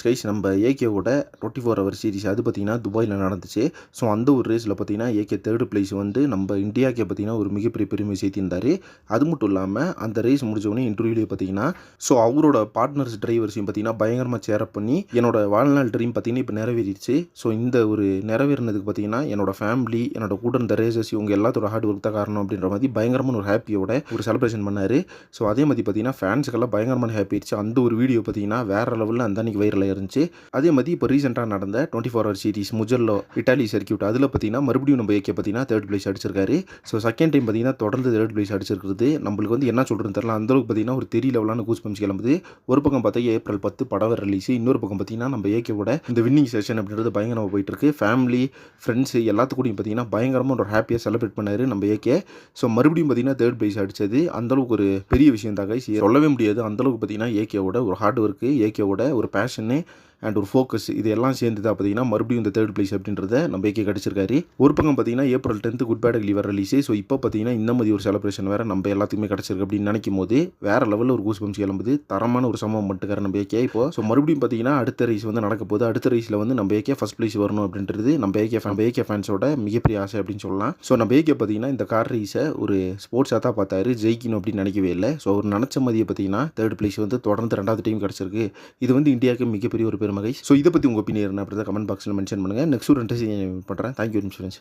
Skies நம்ம ஏகேவோட twenty four hour series அது பார்த்தீங்கன்னா துபாயில் நடந்துச்சு. ஸோ அந்த ஒரு ரேஸில் பார்த்தீங்கன்னா ஏகே தேர்டு பிளேஸ் வந்து நம்ம இந்தியாவுக்கே பார்த்தீங்கன்னா ஒரு மிகப்பெரிய பெருமை சேர்த்திருந்தார். அது மட்டும் இல்லாமல் அந்த ரேஸ் முடிஞ்சவொடனே இன்டர்வியூலேயே பார்த்தீங்கன்னா ஸோ அவரோட பார்ட்னர்ஸ் டிரைவர்ஸையும் பார்த்திங்கன்னா பயங்கரமாக சேரப் பண்ணி என்னோட வாழ்நாள் ட்ரீம் பார்த்தீங்கன்னா இப்போ நிறைவேறிடுச்சு. ஸோ இந்த ஒரு நிறைவேறினதுக்கு பார்த்தீங்கன்னா என்னோட ஃபேமிலி என்னோட கூட இருந்த ரேசஸ் இவங்க எல்லாத்தோட ஹார்ட் ஒர்க் தான் காரணம் அப்படின்ற மாதிரி பயங்கரமான ஒரு ஹாப்பியோட ஒரு செலிப்ரேஷன் பண்ணார். ஸோ அதே மாதிரி பார்த்தீங்கன்னா ஃபேன்ஸுக்கெல்லாம் பயங்கரமான ஹாப்பி ஆயிடுச்சு. அந்த ஒரு வீடியோ பார்த்தீங்கன்னா வேறு லெவலில் அந்த அன்றைக்கி வைரல் வைரலாக இருந்துச்சு. அதே மாதிரி இப்போ ரீசெண்டாக நடந்த twenty four hour series Mugello Italy circuit அதில் பார்த்தீங்கன்னா மறுபடியும் நம்ம ஏகே பார்த்தீங்கன்னா தேர்ட் பிளேஸ் அடிச்சிருக்காரு. ஸோ செகண்ட் டைம் பார்த்தீங்கன்னா தொடர்ந்து தேர்ட் பிளேஸ் அடிச்சிருக்கிறது. நம்மளுக்கு வந்து என்ன சொல்கிறதுன்னு தெரியல. அந்தளவுக்கு பார்த்தீங்கன்னா ஒரு தெரிய லெவலான கூஸ் பம்ஸ் கிளம்புது. ஒரு பக்கம் பார்த்தா ஏப்ரல் பத்து படம் ரிலீஸ் இன்னொரு பக்கம் பார்த்தீங்கன்னா நம்ம ஏகேவோட இந்த வின்னிங் செஷன் அப்படின்றது பயங்கரமாக போயிட்டு இருக்கு ஃபேமிலி ஃப்ரெண்ட்ஸு எல்லாத்துக்கூடையும் பார்த்தீங்கன்னா பயங்கரமாக ஒரு ஹாப்பியாக செலிப்ரேட் பண்ணாரு நம்ம ஏகே ஸோ மறுபடியும் பார்த்தீங்கன்னா தேர்ட் பிளேஸ் அடிச்சது. அந்தளவுக்கு ஒரு பெரிய விஷயம் தான் சொல்லவே முடியாது. அந்தளவுக்கு பார்த்தீங்கன்னா ஏகேவோட ஒரு ஹார்ட் ஒர்க்கு ஏகேவோட ஒரு பேஷன் ने அண்ட் ஒரு ஃபோக்கஸ் இது எல்லாம் சேர்ந்து தான் பார்த்தீங்கன்னா மறுபடியும் இந்த தேர்ட் பிளேஸ் அப்படின்றத நம்ம ஏகே கிடச்சிருக்காரு. ஒரு பக்கம் பார்த்தீங்கன்னா ஏப்ரல் டென்த்து குட் பேட் லீவர் ரிலீஸ் ஸோ இப்போ பார்த்தீங்கன்னா இந்த மாதிரி ஒரு செலிப்ரேஷன் வேறு நம்ம எல்லாத்துக்குமே கிடச்சிருக்கு அப்படின்னு நினைக்கும் போது வேறு லெவலில் ஒரு கூஸ் பம்ஸ் கிளம்புது. தரமான ஒரு சம்பவம் பண்ணிட்டுக்காரு நம்ம ஏகே இப்போ. ஸோ மறுபடியும் பார்த்தீங்கன்னா அடுத்த ரேஸ் வந்து நடக்க போது அடுத்த ரேஸில் வந்து நம்ம ஏகே ஃபஸ்ட் பிளேஸ் வரணும் அப்படின்றது நம்ம ஏகே ஃபேன் ஏகே ஃபேன்ஸோட மிகப்பெரிய ஆசை அப்படின்னு சொல்லலாம். ஸோ நம்ம ஏகே பார்த்தீங்கன்னா இந்த கார் ரேஸை ஒரு ஸ்போர்ட்ஸாக தான் பார்த்தாரு. ஜெயிக்கணும் அப்படின்னு நினைக்கவே இல்லை. ஸோ அவர் நினச்ச மாதிரியே பார்த்தீங்கன்னா தேர்ட் பிளேஸ் வந்து தொடர்ந்து ரெண்டாவது டைம் கிடச்சிருக்கு. இது வந்து இந்தியாவுக்கு மிகப்பெரிய ஒரு பெருமகை ஸோ இதை பற்றி உங்கள் ஒப்பீனியன் அப்படி தான் கமெண்ட் பாக்ஸில் மென்ஷன் பண்ணுங்கள் நெக்ஸ்ட் ஒரு இன்ட்ரெஸ்டிங் பண்ணுறேன் தேங்க்யூ இன்சூரன்ஸ்